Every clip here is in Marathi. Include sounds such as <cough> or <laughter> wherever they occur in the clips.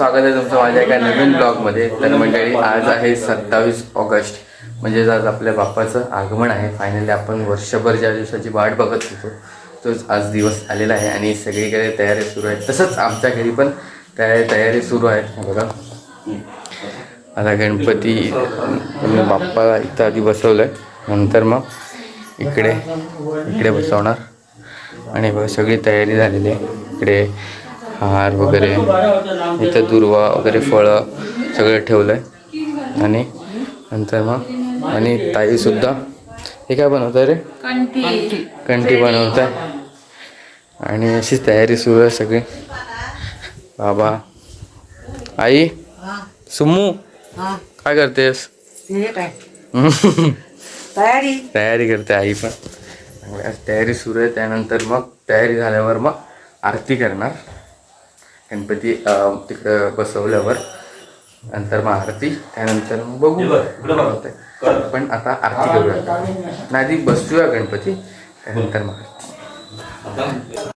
स्वागत आहे तुमचं माझ्या एका नवीन ब्लॉगमध्ये. तर मंडळी आज आहे सत्तावीस ऑगस्ट. म्हणजेच आज आपल्या बाप्पाचं आगमन आहे. फायनली आपण वर्षभर ज्या दिवसाची वाट बघत होतो तोच आज दिवस आलेला आहे आणि सगळीकडे तयारी सुरू आहे. तसंच आमच्या घरी पण तयारी तयारी सुरू आहे. बघा. आता गणपती अं, बाप्पा इथं आधी बसवलं आहे नंतर मग इकडे इकडे बसवणार. आणि बघा सगळी तयारी झालेली आहे. इकडे हार वगैरे इथं दुर्वा वगैरे फळं सगळं ठेवलं आहे आणि नंतर मग आणि ताईसुद्धा हे काय बनवत आहे रे? कंठी. बनवत आहे आणि अशीच तयारी सुरू आहे सगळी. बाबा. आई सुमू काय करतेस? <laughs> तयारी. तयारी करते आई पण. तयारी सुरू आहे त्यानंतर मग तयारी झाल्यावर मग आरती करणार. गणपती तिकडं बसवल्यावर नंतर मग आरती त्यानंतर मग बघू. पण आता आरती करूया नाही आधी बसूया गणपती त्यानंतर मग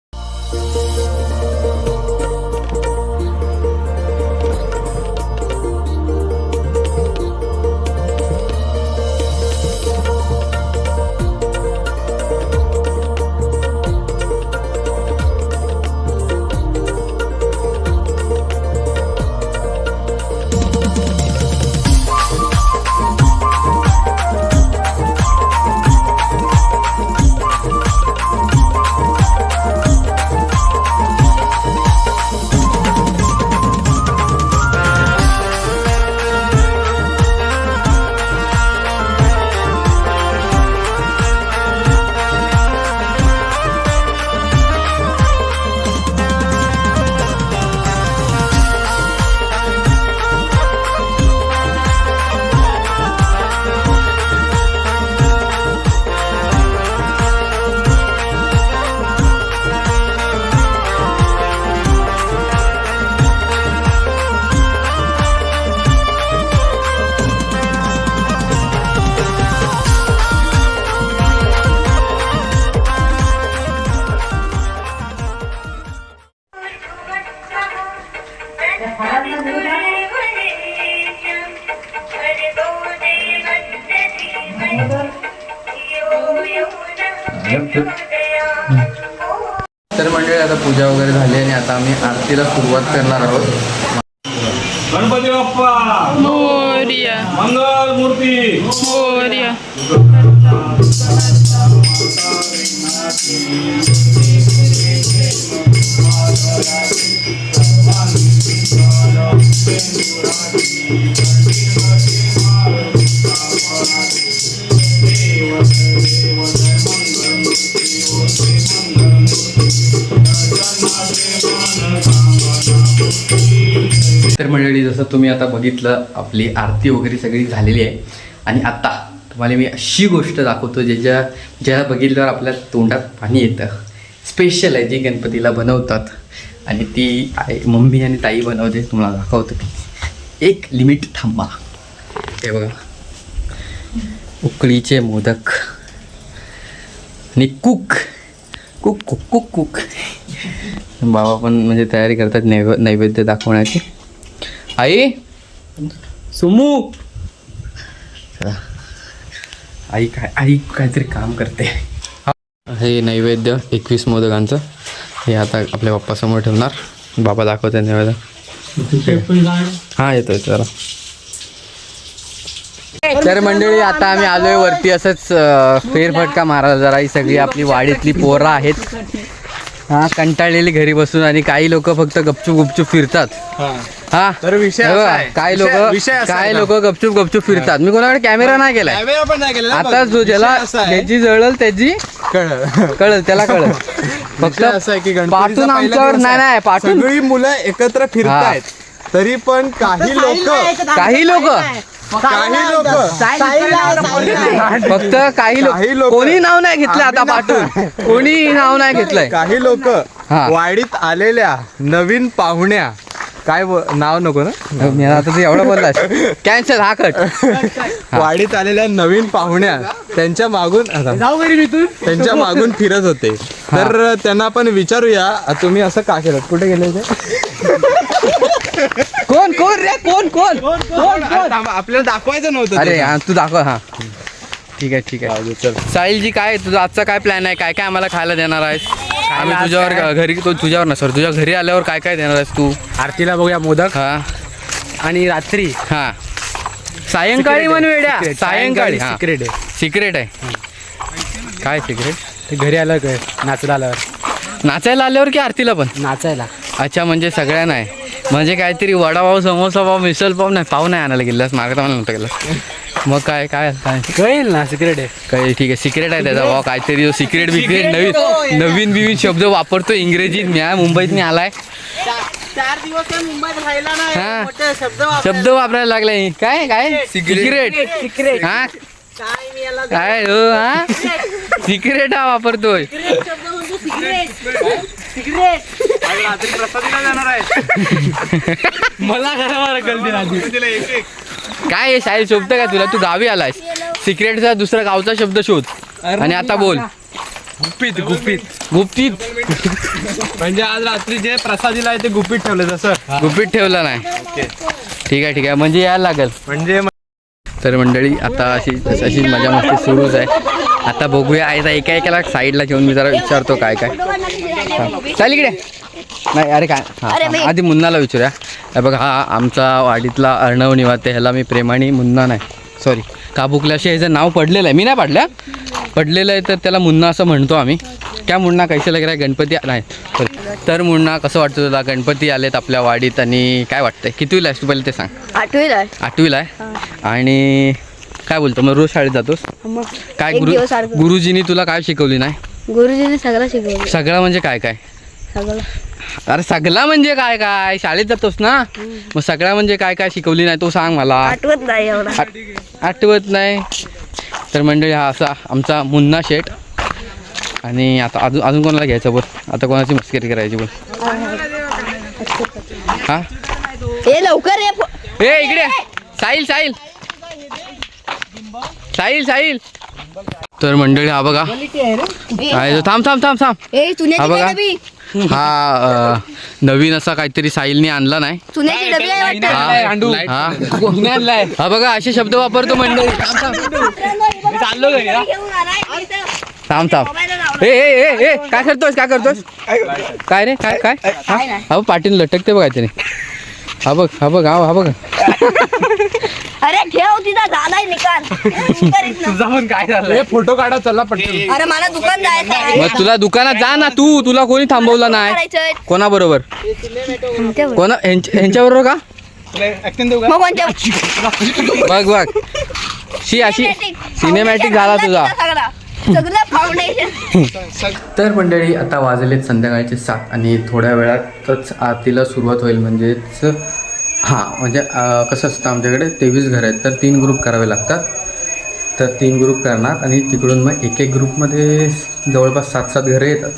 आता आम्ही आरतीला सुरुवात करणार आहोत गणपती बाप्पा मोर्या मंगल मूर्ती मोर्या तर मंडळी जसं तुम्ही आता बघितलं आपली आरती वगैरे सगळी झालेली आहे. आणि आता तुम्हाला मी अशी गोष्ट दाखवतो ज्याच्या ज्या बघितल्यावर आपल्या तोंडात पाणी येतं. स्पेशल आहे जी गणपतीला बनवतात. आणि ती आई मम्मी आणि ताई बनवते तुम्हाला दाखवतो एक लिमिट थांबा. हे बघा. उकळीचे मोदक. आणि cook. Cook cook cook cook. बाबा पण म्हणजे तयारी करतात नैव नैवेद्य दाखवण्याची. आई? सुमू. आई काय आई काहीतरी काम करते. हे नैवेद्य एकवीस मोदकांचं. हे आता आपल्या बाप्पासमोर ठेवणार. बाबा दाखवते नैवेद्य. हा येतोय चला. तर मंडळी आता आम्ही आलोय वरती असंच फेरफटका मारायला. जरा ही सगळी आपली वाडीतली पोरं आहेत. हा कंटाळलेली घरी बसून आणि काही लोक फक्त गपचूप गुपचूप फिरतात. हा. तर विषय हे असा आहे. काही लोक विषय असा काही आहे लोक गपचूप गपचूप फिरतात. मी कोणाकडे कॅमेरा नाही केलाय. कॅमेरा पण नाही केलेला. आता बघ. जो ज्याला विषय असा आहे, ज्याची जळल त्याची कळलं. कळल त्याला कळल. <laughs> फक्त विषय असा आहे की गणपतीचा पाठून पहिला आमच्यावर दिवस नाही आहे. नाही पाठून सगळी मुलं एकत्र फिरतायत. तरी पण काही लोक काही लोक काही लोक फक्त काही लोक काही लोकं- कोणी नाव नाही घेतलं आता आम्ही पाठून कोणी नाव नाही घेतलंय. काही लोक हा. वाडीत आलेल्या नवीन पाहुण्या. काय ब- नाव नको ना? मी आता तू एवढं बोललास. कॅन्सल हा कट वाडीत आलेल्या नवीन पाहुण्या त्यांच्या मागून आता, त्यांच्या मागून फिरत होते. तर त्यांना आपण विचारूया तुम्ही असं का केलं? कुठे गेले ते कोण कोण रे? कोण कोण? आपल्याला दाखवायचं नव्हतं अरे ते. हा तू दाखव हा. ठीक आहे ठीक आहे. जाऊ दे, चल. साहिलजी काय तुझा आजचा काय प्लॅन आहे? काय काय आम्हाला खायला देणार आहेस? आम्ही तुझ्यावर घरी तो तुझ्यावर ना सर तुझ्या घरी आल्यावर काय काय देणार आहेस तू? आरतीला बघूया मोदक. हा. आणि रात्री. हा. सायंकाळी म्हण वेड्या. सायंकाळी हा. सिक्रेट आहे. सिक्रेट आहे. काय सिक्रेट ते घरी आलं काय नाचला आल्यावर. नाचायला आल्यावर की आरतीला पण? नाचायला. अच्छा म्हणजे सगळ्यांना आहे. म्हणजे काहीतरी वडापाव समोसा पाव मिसळ पाव नाही पाव नाही आणायला गेलास मागता मला नव्हतं गेलास मग काय काय काय? कळेल ना सिक्रेट आहे. काही ठीक आहे सिक्रेट आहे त्याचा भाव काहीतरी सिक्रेट बिक्रेट नवीन नवीन बिवीन शब्द वापरतो इंग्रजीत. मी आहे मुंबईत मी आलाय. चार दिवस मुंबईत राहिला हा. मोठे शब्द शब्द वापरायला लागलाय. काय काय? सिक्रेट सिक्रेट हा? काय मी याला काय हो हा? सिक्रेट हा वापरतोय. मला घरावर गलती राहते काय हे शाळेत शोभतं का तुला? तू गावी आलायस. सिक्रेटचा दुसरा गावचा शब्द शोध. आणि आता बोल. गुपित गुपित. गुप्तीत म्हणजे आज रात्री जे प्रसादीला आहे ते गुपित ठेवलं जसं गुपित ठेवला नाही. ठीक आहे ठीक आहे. म्हणजे यायला लागेल. म्हणजे तर मंडळी आता अशी अशी मजा मस्ती सुरूच आहे. आता बघूया आता एका एकाला साईडला घेऊन मी जरा विचारतो काय काय. चाल इकडे. नाही अरे काय? हा, आधी मुन्नाला विचारूया. हे बघा हा आमचा वाडीतला अर्णव निवाते ह्याला मी प्रेमाने मुन्ना नाही. सॉरी काबुकल्याशी ह्याचं नाव पडलेलं आहे मी नाही पाडलं. पडलेलं आहे तर त्याला मुन्ना असं म्हणतो आम्ही. क्या मुन्ना कैसे लग रहा है? गणपती नाही sorry. तर मुन्ना कसं वाटतं तुला? गणपती आलेत आपल्या वाडीत आणि काय वाटतंय? कितीला आहेस तू? पहिले ते सांग. आठवीला आहे. आठवीला आहे? आणि काय बोलतो? मग रोज शाळेत जातोस? मग काय एक गुरु दिवस. गुरुजींनी तुला काय शिकवली? नाही? गुरुजीने सगळं शिकवलं. सगळं म्हणजे काय काय? सगळं. अरे सगळा म्हणजे काय काय? शाळेत जातोस ना? मग सगळा म्हणजे काय काय शिकवली नाही तो सांग मला. आठवत नाही एवढा. आठ- आठवत नाही. तर मंडळी हा असा आमचा मुन्ना शेठ. आणि आता अजून अजून कोणाला घ्यायचं बोल? आता कोणाची मस्करी करायची बोल? हा? ए लवकर ए इकडे. साहिल साहिल. साहिल साहिल. तर मंडळी हा बघा. काय तो- थांब थांब थांब थांब. हा बघा. हा अ, नवीन असा काहीतरी साहिलने आणला नाही. चुन्याची डबी आहे वाटतं. हा. बघा असे शब्द वापरतो मंडळी. थांब थांब चाललो घरी हा. घेऊन आलाय इथं. थांब थांब. ए ए ए ए काय करतोस काय करतोस? काय रे काय काय? हा? हा बघ, पाटील लटकते बघा त्याने. हा बघ हा बघ हा हा बघ. अरे ठेव तिथं झालाय निकाल. जाऊन काय झालं फोटो काढा चला पटकन. अरे मला दुकान जायचं आहे. मग तुला दुकानात जा ना तू. तुला कोणी थांबवलं नाही. करायचंय. कोणा बरोबर कोणत्या- कोणा? ह्यांच्या बरोबर का? ऍक्टिंग देऊ मग कोणत्या बघ बघ. शी अशी सिनेमॅटिक झाला तुझा. सगळा सगळं फाउंडेशन तर मंडळी आता वाजलेत संध्याकाळचे सात आणि थोड्या वेळातच आरतीला सुरुवात होईल. म्हणजेच हां म्हणजे कसं असतं आमच्याकडे तेवीस घर आहेत तर तीन ग्रुप करावे लागतात. तर तीन ग्रुप करणार आणि तिकडून मग एक एक ग्रुपमध्ये जवळपास सात सात घरं येतात.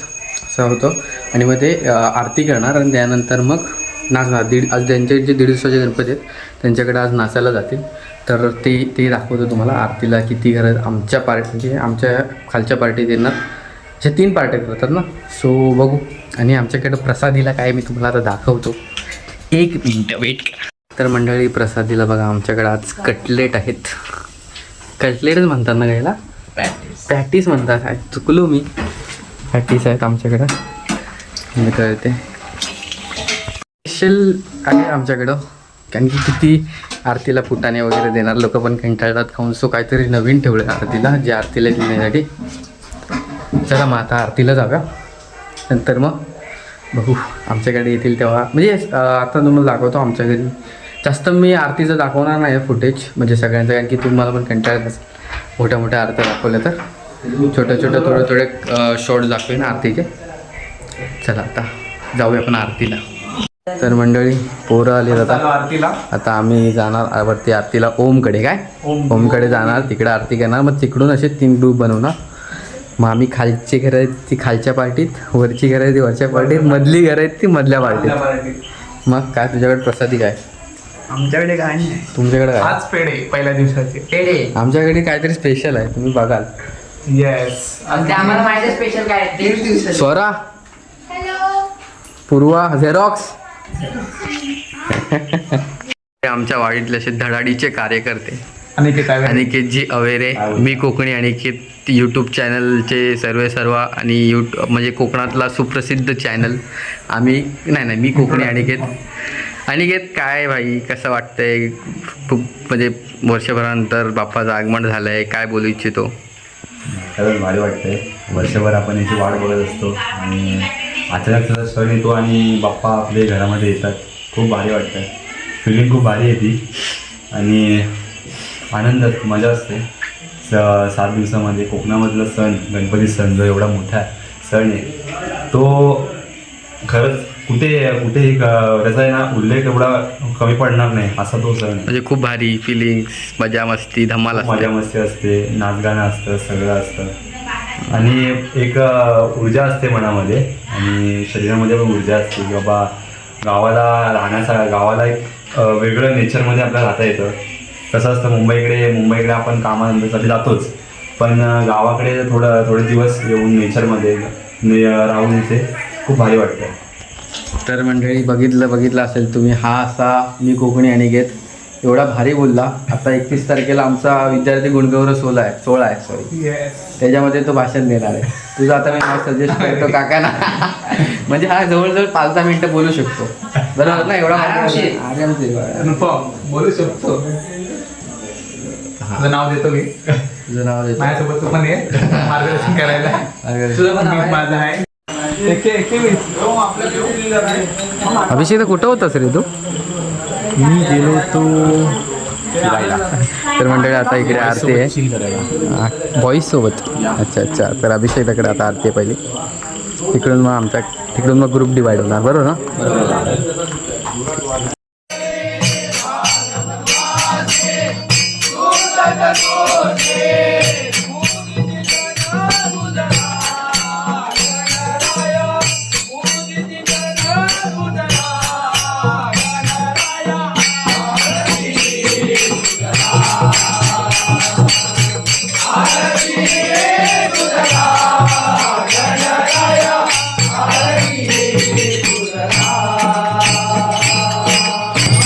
असं होतं. आणि मग ते आरती करणार आणि त्यानंतर मग नाचणार. दीड आज ज्यांचे जे दीड दिवसाचे गणपती आहेत त्यांच्याकडे आज नाचायला जातील. तर ते ते दाखवतो तुम्हाला आरतीला किती घरं आमच्या पार्टी म्हणजे आमच्या खालच्या पार्टीत येणार अशा तीन पार्ट्या करतात ना. सो बघू. आणि आमच्याकडे प्रसादीला काय मी तुम्हाला आता दाखवतो. एक मिनटं वेट करा. तर मंडळी प्रसादीला बघा आमच्याकडे आज कटलेट आहेत. कटलेटच म्हणतात ना गायला? पॅटीस पॅटीस म्हणतात. काय चुकलो मी. पॅटीस आहेत आमच्याकडं. मी कळते स्पेशल आहे आमच्याकडं. कारण की किती आरतीला फुटाणे वगैरे देणार. लोक पण कंटाळतात खाऊन. सो काहीतरी नवीन ठेवलं आरतीला जे आरतीला देण्यासाठी चला मग आता आरतीला जाऊया. नंतर मग बघू. आमच्याकडे येतील तेव्हा. म्हणजे आता तुम्हाला दाखवतो आमच्या घरी. जास्त मी आरतीचं दाखवणार नाही फुटेज म्हणजे सगळ्यांचं कारण की तुम्हाला पण कंटाळत असेल. मोठ्या मोठ्या आरत्या दाखवल्या तर. छोट्या छोट्या थोडे थोडे शॉर्ट दाखवेन आरतीचे. चला आता जाऊया आपण आरतीला. तर मंडळी पोरं आली आता आरतीला. आता आम्ही जाणार वरती आरतीला ओमकडे काय? ओमकडे जाणार तिकडे आरती करणार. मग तिकडून असे तीन ग्रुप बनवणार. मग आम्ही खालची घरं आहेत ती खालच्या पार्टीत वरची घरं आहेत ती वरच्या पार्टीत मधली घरं आहेत ती मधल्या पार्टीत. मग काय तुझ्याकडे प्रसादी काय? आमच्याकडे काय नाही. तुमच्याकडे काय? आज पेढे पहिल्या दिवसाचे. पेढे. आमच्याकडे काहीतरी स्पेशल आहे तुम्ही बघाल. येस आम्हाला माहिती स्पेशल काय स्वरा. पूर्वा झेरॉक्स. आमच्या वाडीतले असे धडाडीचे कार्यकर्ते. आणि काय अनिकेत जी अवेरे मी कोकणी अनिकेत यूट्यूब चॅनलचे सर्व सर्व आणि यूट्यूब म्हणजे कोकणातला सुप्रसिद्ध चॅनल आम्ही नाही नाही मी कोकणी अनिकेत. अनिकेत काय भाई कसं वाटतंय? खूप म्हणजे वर्षभरानंतर बाप्पाचं आगमन झालं आहे काय बोलू इच्छितो? खरंच भारी वाटतंय. वर्षभर आपण याची वाट बघत असतो आणि अचानक जसा सण येतो आणि बाप्पा आपले घरामध्ये येतात. खूप भारी वाटतं. फिलिंग खूप भारी येते आणि आनंद मजा असते. स सात दिवसामध्ये कोकणामधला सण गणपती सण जो एवढा मोठा सण आहे तो खरंच कुठे कुठेही क- त्याचा आहे ना उल्लेख एवढा कमी पडणार नाही असा तो सण म्हणजे खूप भारी फिलिंग्स मजा मस्ती धमाल मजा मस्ती असते नाचगाणं असतं सगळं असतं. आणि एक ऊर्जा असते मनामध्ये आणि शरीरामध्ये पण ऊर्जा असते की बाबा गावाला राहण्याचा गावाला एक वेगळं नेचरमध्ये आपल्याला राहता येतं. कसं असतं मुंबईकडे मुंबईकडे आपण कामाधंद्यासाठी जातोच. पण गावाकडे थोडं थोडे दिवस येऊन नेचरमध्ये ने राहून इथे खूप भारी वाटतं. तर मंडळी बघितलं बघितलं असेल तुम्ही हा असा मी कोकणी आणि घेत एवढा भारी बोलला. आता एकतीस तारखेला आमचा विद्यार्थी गुणगौरव सोहळा आहे. सोहळा आहे सॉरी त्याच्यामध्ये तो भाषण देणार आहे. तुझं आता मी नाव सजेस्ट करतो <laughs> काकांना. <laughs> म्हणजे हा जवळजवळ पाच दहा मिनिटं बोलू शकतो. बरोबर ना? एवढा आरामशीर. बोलू शकतो. तुझं नाव देतो मी. तुझं नाव देतो. माझ्यासोबत तू पण ये. मार्गदर्शन करायला. तुझं पण माझं आहे. अभिषेक कुठं होतास रे तू? मी गेलो तो फिरायला. तर मंडळी आता इकडे आरती आहे. बॉईज सोबत. अच्छा अच्छा. तर अभिषेक तकडे आता आरती आहे पहिली. तिकडून मग आमच्या तिकडून मग ग्रुप डिवाईड होणार. बरोबर ना?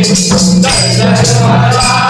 날 사랑하라